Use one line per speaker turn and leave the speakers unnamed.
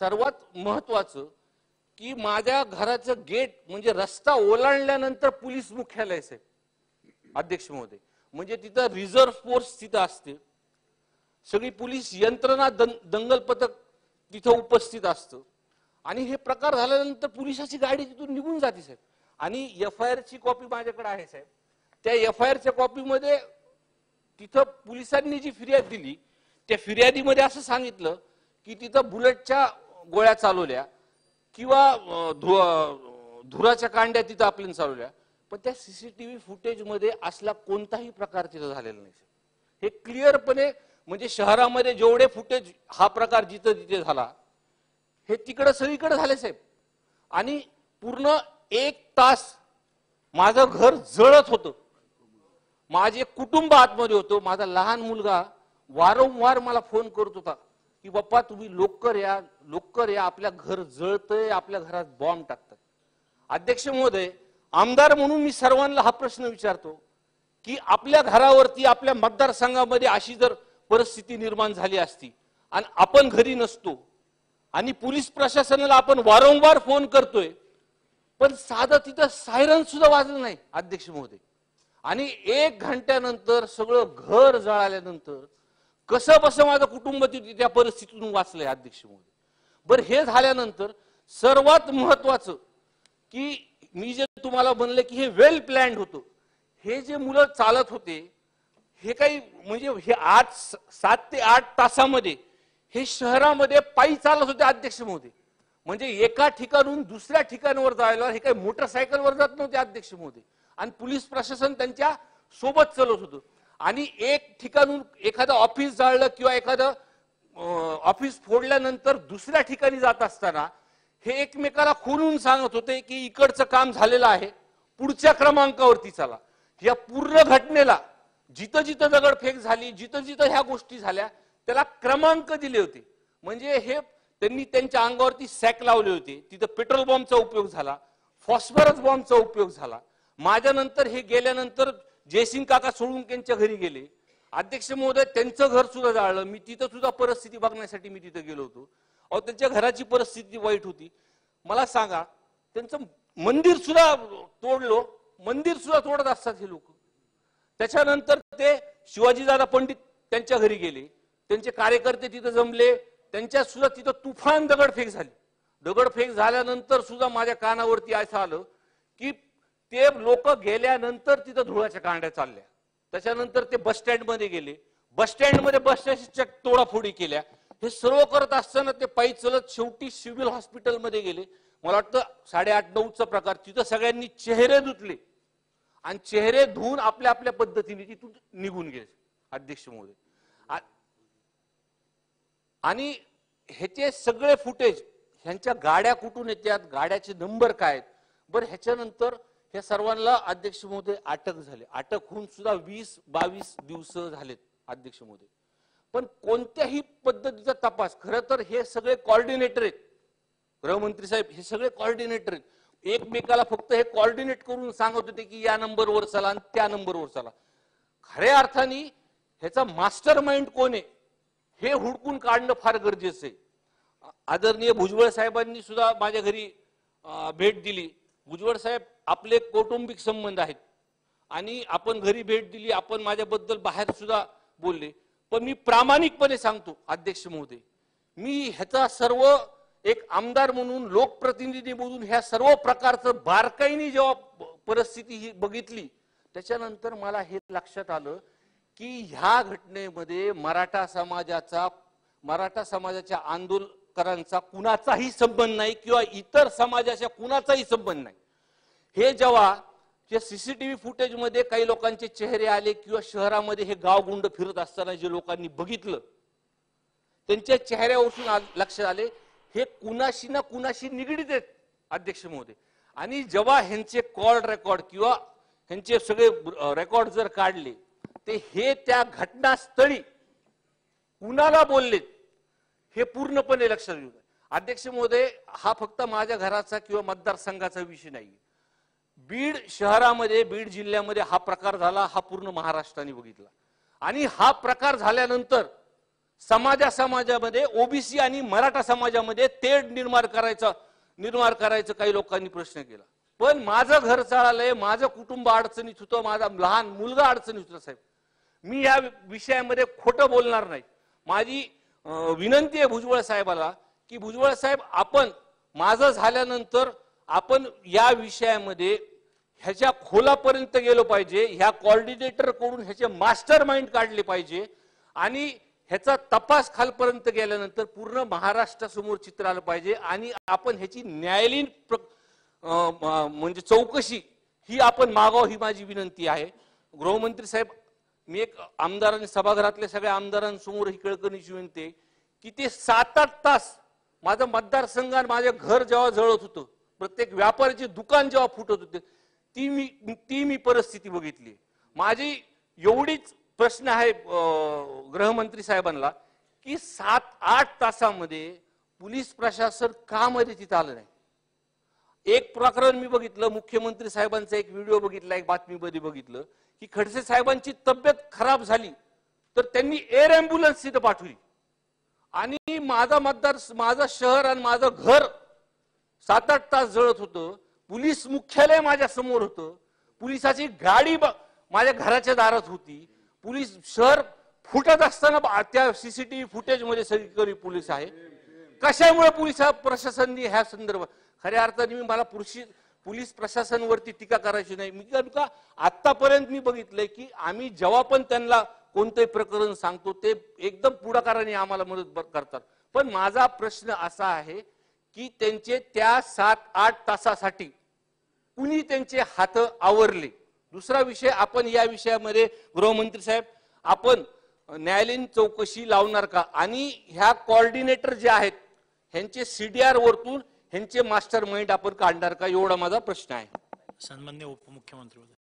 सर्वात महत्वाचं की माझ्या घराचं गेट म्हणजे रस्ता ओलांडल्यानंतर पोलीस मुख्यालय साहेब. अध्यक्ष महोदय. म्हणजे तिथं रिझर्व्ह फोर्स तिथं असते. सगळी पोलीस यंत्रणा दंगल पथक तिथं उपस्थित असतं. आणि हे प्रकार झाल्यानंतर पोलिसाची गाडी तिथून निघून जाते साहेब. आणि एफ आय ची कॉपी माझ्याकडे आहे साहेब. त्या एफ आय आरच्या कॉपीमध्ये तिथं पोलिसांनी जी फिर्याद दिली त्या फिर्यादीमध्ये असं सांगितलं की तिथं बुलेटच्या गोळ्या चालवल्या किंवा धु- धुराच्या कांड्या तिथं आपल्याला चालवल्या. पण त्या सीसीटीव्ही फुटेजमध्ये असला कोणताही प्रकार तिथं झालेला नाही. हे क्लिअरपणे म्हणजे शहरामध्ये जेवढे फुटेज हा प्रकार जिथं तिथे झाला हे तिकडं सगळीकडे झाले साहेब. आणि पूर्ण एक तास माझं घर जळत होतं. माझे कुटुंब आतमध्ये होतं. माझा लहान मुलगा वारंवार मला फोन करत होता. की बाप्पा तुम्ही लोकर या लोकर या आपल्या घर जळतंय आपल्या घरात बॉम्ब टाकतात. अध्यक्ष महोदय आमदार म्हणून मी सर्वांना हा प्रश्न विचारतो की आपल्या घरावरती आपल्या मतदारसंघामध्ये अशी जर परिस्थिती निर्माण झाली असती आणि आपण घरी नसतो आणि पोलीस प्रशासनाला आपण वारंवार फोन करतोय पण साधं तिथं सायरन सुद्धा वाजलं नाही अध्यक्ष महोदय. आणि एक घंट्यानंतर सगळं घर जळाल्यानंतर कसं बसं माझं कुटुंब त्या परिस्थितीतून वाचलंय अध्यक्ष मोदी बरं हे झाल्यानंतर सर्वात महत्वाचं की मी जे तुम्हाला म्हणलं की हे वेल प्लॅन्ड होतं. हे जे मुलं चालत होते हे काही म्हणजे हे आठ सात ते आठ तासामध्ये हे शहरामध्ये पायी चालत होते अध्यक्ष मोदी म्हणजे एका ठिकाणून दुसऱ्या ठिकाणावर जायला हे काही मोटरसायकलवर जात नव्हते अध्यक्ष मोदी आणि पोलीस प्रशासन त्यांच्यासोबत चालत होतं. आणि एक ठिकाणून एखादं ऑफिस जाळलं किंवा एखादं ऑफिस फोडल्यानंतर दुसऱ्या ठिकाणी जात असताना हे एकमेकाला खोलून सांगत होते की इकडचं काम झालेलं आहे पुढच्या क्रमांकावरती चला. या पूर्ण घटनेला जिथं जिथं दगडफेक झाली जिथं जिथं ह्या गोष्टी झाल्या त्याला क्रमांक दिले होते. म्हणजे हे त्यांनी त्यांच्या अंगावरती सॅक लावले होते. तिथं पेट्रोल बॉम्बचा उपयोग झाला फॉस्फरस बॉम्बचा उपयोग झाला. माझ्यानंतर हे गेल्यानंतर जयसिंग काका सोडून त्यांच्या घरी गेले. अध्यक्ष महोदय त्यांचं घर सुद्धा जाळलं. मी तिथं सुद्धा परिस्थिती बघण्यासाठी मी तिथं गेलो होतो. अहो त्यांच्या घराची परिस्थिती वाईट होती. मला सांगा त्यांचं मंदिर सुद्धा तोडलो. मंदिर सुद्धा तोडत असतात हे लोक. त्याच्यानंतर ते शिवाजीदादा पंडित त्यांच्या घरी गेले. त्यांचे कार्यकर्ते तिथं जमले. त्यांच्या सुद्धा तिथं तुफान दगडफेक झाली. दगडफेक झाल्यानंतर सुद्धा माझ्या कानावरती असं आलं की ते लोक गेल्यानंतर तिथं धुळाच्या कांड्या चालल्या. त्याच्यानंतर ते बस स्टँडमध्ये गेले. बस स्टँडमध्ये बस तोडाफोडी केल्या. हे सर्व करत असताना ते पायी चलत शेवटी सिव्हिल हॉस्पिटलमध्ये गेले. मला वाटतं साडेआठ नऊचा प्रकार. तिथं सगळ्यांनी चेहरे धुतले. आणि चेहरे धुवून आपल्या आपल्या पद्धतीने तिथून निघून गेले अध्यक्ष महोदय. आणि ह्याचे सगळे फुटेज ह्यांच्या गाड्या कुठून येतात गाड्याचे नंबर काय आहेत? बरं ह्याच्यानंतर ह्या सर्वांना अध्यक्ष महोदय अटक झाले. अटक होऊन सुद्धा वीस बावीस दिवस झालेत अध्यक्ष महोदय. पण कोणत्याही पद्धतीचा तपास खरं तर हे सगळे कॉर्डिनेटर आहेत. गृहमंत्री साहेब हे सगळे कॉर्डिनेटर आहेत. एकमेकाला फक्त हे कॉर्डिनेट करून सांगत होते की या नंबरवर चला आणि त्या नंबरवर चला. खऱ्या अर्थाने ह्याचा मास्टर माइंड कोण आहे? हे हुडकून काढणं फार गरजेचं आहे. आदरणीय भुजबळ साहेबांनी सुद्धा माझ्या घरी भेट दिली. भुजबळ साहेब आपले कौटुंबिक संबंध आहेत. आणि आपण घरी भेट दिली आपण माझ्याबद्दल बाहेर सुद्धा बोलले. पण मी प्रामाणिकपणे सांगतो अध्यक्ष महोदय मी ह्याचा सर्व एक आमदार म्हणून लोकप्रतिनिधी म्हणून ह्या सर्व प्रकारचं बारकाईने जेव्हा परिस्थिती ही बघितली त्याच्यानंतर मला हे लक्षात आलं की ह्या घटनेमध्ये मराठा समाजाचा मराठा समाजाच्या आंदोलन आंदोलकरांचा कुणाचाही संबंध नाही किंवा इतर समाजाच्या कुणाचाही संबंध नाही. हे जेव्हा जे सीसीटीव्ही फुटेजमध्ये काही लोकांचे चेहरे आले किंवा शहरामध्ये हे गावगुंड फिरत असताना जे लोकांनी बघितलं त्यांच्या चेहऱ्यावरून लक्षात आले हे कुणाशी ना कुणाशी निगडीत आहेत अध्यक्ष महोदय. आणि जेव्हा ह्यांचे कॉल रेकॉर्ड किंवा ह्यांचे सगळे रेकॉर्ड जर काढले ते हे त्या घटनास्थळी कुणाला बोललेत? हे पूर्णपणे लक्षात घेऊ अध्यक्ष महोदय हा फक्त माझ्या घराचा किंवा मतदारसंघाचा विषय नाही. बीड शहरामध्ये बीड जिल्ह्यामध्ये हा प्रकार झाला हा पूर्ण महाराष्ट्राने बघितला. आणि हा प्रकार झाल्यानंतर समाजा समाजामध्ये ओबीसी आणि मराठा समाजामध्ये तेढ निर्माण करायचा निर्माण करायचं काही लोकांनी प्रश्न केला. पण माझं घर चाललंय माझं कुटुंब अडचणीत होतं माझा लहान मुलगा अडचणीत होता साहेब. मी या विषयामध्ये खोटं बोलणार नाही. माझी विनंती आहे भुजबळ साहेबाला की भुजबळ साहेब आपण माझं झाल्यानंतर आपण या विषयामध्ये ह्याच्या खोलापर्यंत गेलो पाहिजे ह्या कॉर्डिनेटरकडून ह्याचे मास्टर माइंड काढले पाहिजे आणि ह्याचा तपास खालपर्यंत गेल्यानंतर पूर्ण महाराष्ट्रासमोर चित्र आलं पाहिजे आणि आपण ह्याची न्यायालयीन प्र- म्हणजे चौकशी ही आपण मागाव ही माझी विनंती आहे. गृहमंत्री साहेब मी एक आमदारांनी सभागृहातल्या सगळ्या आमदारांसमोर ही कळकणीची विनंती आहे की ते सात आठ तास माझं मतदारसंघ आणि माझं घर जेव्हा जळत होतं प्रत्येक व्यापाऱ्याचे दुकान जेव्हा फुटत होते ती मी ती मी परिस्थिती बघितली. माझी एवढीच प्रश्न आहे गृहमंत्री साहेबांना की सात आठ तासामध्ये पोलीस प्रशासन का मध्ये तिथं आलं नाही? एक प्रकरण मी बघितलं मुख्यमंत्री साहेबांचा एक व्हिडिओ बघितला एक बातमीमध्ये बघितलं की खडसे साहेबांची तब्येत खराब झाली तर त्यांनी एअर अँब्युलन्स तिथं पाठवली. आणि माझा मतदार माझं शहर आणि माझं घर सात आठ तास जळत होतं पोलीस मुख्यालय माझ्यासमोर होतं पोलिसाची गाडी माझ्या घराच्या दारात होती पोलीस शहर फुटत असताना त्या सीसीटीव्ही फुटेजमध्ये सगळीकडे पोलीस आहे. कशामुळे पोलीस प्रशासन ह्या संदर्भात खऱ्या अर्थाने मी मला पुरुषी पोलीस प्रशासनवरती टीका करायची नाही. मी कारण का आतापर्यंत मी बघितलंय की आम्ही जेव्हा पण त्यांना कोणतंही प्रकरण सांगतो ते एकदम पुढाकाराने आम्हाला मदत करतात. पण माझा प्रश्न असा आहे की त्यांचे त्या सात आठ तासासाठी कुणी त्यांचे हात आवरले? दुसरा विषय आपण या विषयामध्ये गृहमंत्री साहेब आपण न्यायालयीन चौकशी लावणार का? आणि ह्या कॉर्डिनेटर जे आहेत ह्यांचे सीडीआर वरतून ह्यांचे मास्टर माइंड आपण काढणार का? एवढा माझा प्रश्न आहे.
सन्मान्य उपमुख्यमंत्री